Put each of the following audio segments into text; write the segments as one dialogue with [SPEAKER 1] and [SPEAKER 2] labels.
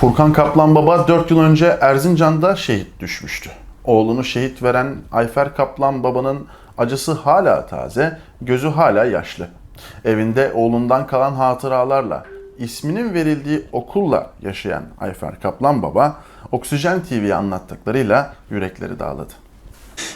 [SPEAKER 1] Furkan Kaplan Baba 4 yıl önce Erzincan'da şehit düşmüştü. Oğlunu şehit veren Ayfer Kaplan Baba'nın acısı hala taze, gözü hala yaşlı. Evinde oğlundan kalan hatıralarla, isminin verildiği okulla yaşayan Ayfer Kaplan Baba, Oksijen TV'ye anlattıklarıyla yürekleri dağladı.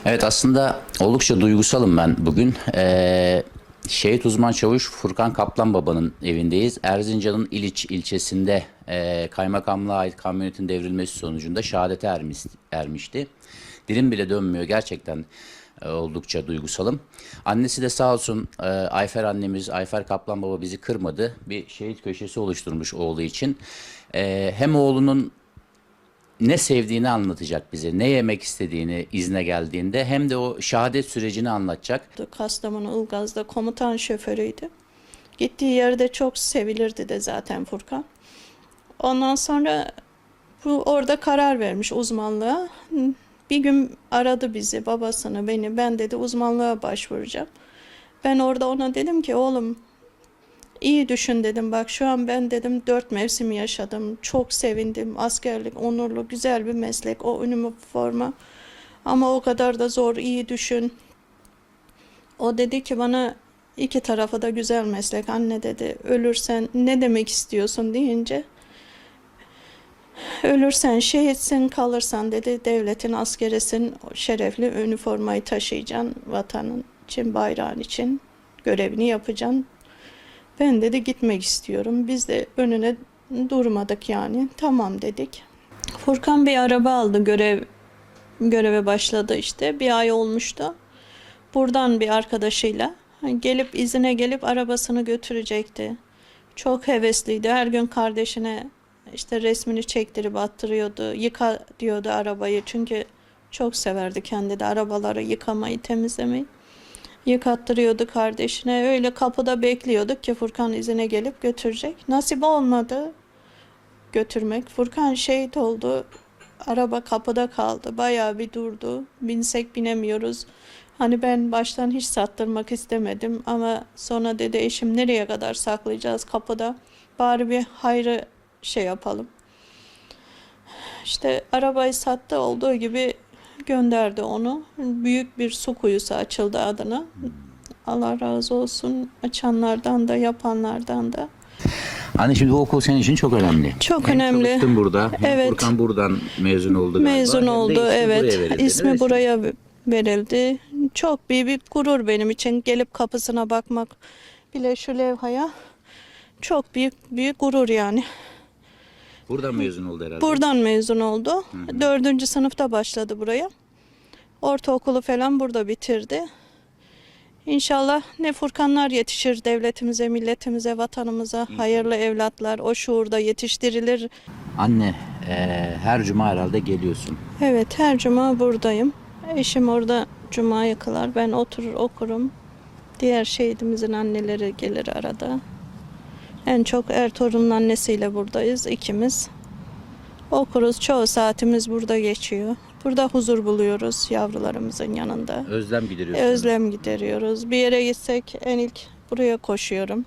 [SPEAKER 2] Evet aslında oldukça duygusalım ben bugün. Ee, Şehit uzman çavuş Furkan Kaplan Baba'nın evindeyiz. Erzincan'ın İliç ilçesinde e, kaymakamlığa ait kamyonetin devrilmesi sonucunda şehadete ermiş, ermişti. Dilim bile dönmüyor gerçekten e, oldukça duygusalım. Annesi de sağ olsun e, Ayfer annemiz, Ayfer Kaplan Baba bizi kırmadı. Bir şehit köşesi oluşturmuş oğlu için. E, hem oğlunun ne sevdiğini anlatacak bize, ne yemek istediğini izne geldiğinde hem de o şehadet sürecini anlatacak.
[SPEAKER 3] Kastamonu Ilgaz'da komutan şoförüydü. Gittiği yerde çok sevilirdi de zaten Furkan. Ondan sonra bu orada karar vermiş uzmanlığa. Bir gün aradı bizi, babasını, beni. Ben dedi uzmanlığa başvuracağım. Ben orada ona dedim ki oğlum iyi düşün dedim. Bak şu an ben dedim dört mevsim yaşadım. Çok sevindim. Askerlik onurlu, güzel bir meslek. O üniforma. Ama o kadar da zor, iyi düşün. O dedi ki bana iki tarafa da güzel meslek anne dedi. Ölürsen ne demek istiyorsun deyince ölürsen şehitsin kalırsan dedi devletin askerisin şerefli üniformayı taşıyacaksın vatanın için bayrağın için görevini yapacaksın. Ben dedi gitmek istiyorum. Biz de önüne durmadık yani. Tamam dedik. Furkan bir araba aldı görev göreve başladı işte. Bir ay olmuştu buradan bir arkadaşıyla gelip izine gelip arabasını götürecekti. Çok hevesliydi. Her gün kardeşine işte resmini çektirip attırıyordu. Yıka diyordu arabayı. Çünkü çok severdi kendi de arabaları yıkamayı, temizlemeyi. Yıkattırıyordu kardeşine. Öyle kapıda bekliyorduk ki Furkan izine gelip götürecek. Nasip olmadı götürmek. Furkan şehit oldu. Araba kapıda kaldı. Bayağı bir durdu. Binsek binemiyoruz. Hani ben baştan hiç sattırmak istemedim ama sonra dedi eşim nereye kadar saklayacağız kapıda? Bari bir hayrı şey yapalım. İşte arabayı sattı olduğu gibi gönderdi onu. Büyük bir su kuyusu açıldı adına. Allah razı olsun açanlardan da yapanlardan da.
[SPEAKER 2] Anne şimdi bu okul senin için çok önemli.
[SPEAKER 3] Çok
[SPEAKER 2] hem
[SPEAKER 3] önemli.
[SPEAKER 2] çalıştın burada hem
[SPEAKER 3] Evet.
[SPEAKER 2] Furkan buradan mezun oldu galiba.
[SPEAKER 3] Mezun
[SPEAKER 2] de
[SPEAKER 3] oldu
[SPEAKER 2] ismi
[SPEAKER 3] evet.
[SPEAKER 2] buraya verildi,
[SPEAKER 3] İsmi
[SPEAKER 2] mi?
[SPEAKER 3] buraya verildi. Çok büyük bir gurur benim için gelip kapısına bakmak bile şu levhaya çok büyük büyük gurur yani.
[SPEAKER 2] Buradan mezun oldu herhalde.
[SPEAKER 3] Buradan mezun oldu. Dördüncü sınıfta başladı buraya. Ortaokulu falan burada bitirdi. İnşallah ne Furkanlar yetişir devletimize, milletimize, vatanımıza. Hayırlı evlatlar o şuurda yetiştirilir.
[SPEAKER 2] Anne e, her cuma herhalde geliyorsun.
[SPEAKER 3] Evet her cuma buradayım. Eşim orada cuma kılar. Ben oturur okurum. Diğer şehidimizin anneleri gelir arada. En çok Ertuğrul'un annesiyle buradayız ikimiz. Okuruz. Çoğu saatimiz burada geçiyor. Burada huzur buluyoruz yavrularımızın yanında.
[SPEAKER 2] Özlem gideriyorsun.
[SPEAKER 3] Özlem gideriyoruz. Bir yere gitsek en ilk buraya koşuyorum.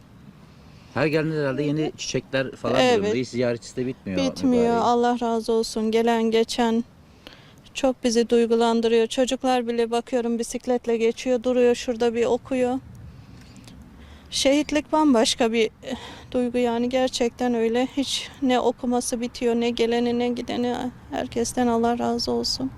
[SPEAKER 2] Her geldiğinde herhalde yeni çiçekler falan
[SPEAKER 3] Evet.
[SPEAKER 2] Hiç ziyaretçisi de bitmiyor.
[SPEAKER 3] Bitmiyor.
[SPEAKER 2] mübarek.
[SPEAKER 3] Allah razı olsun. Gelen geçen çok bizi duygulandırıyor. Çocuklar bile bakıyorum bisikletle geçiyor, duruyor şurada bir okuyor. Şehitlik bambaşka bir eh, duygu yani gerçekten öyle. Hiç ne okuması bitiyor ne geleni ne gideni herkesten Allah razı olsun.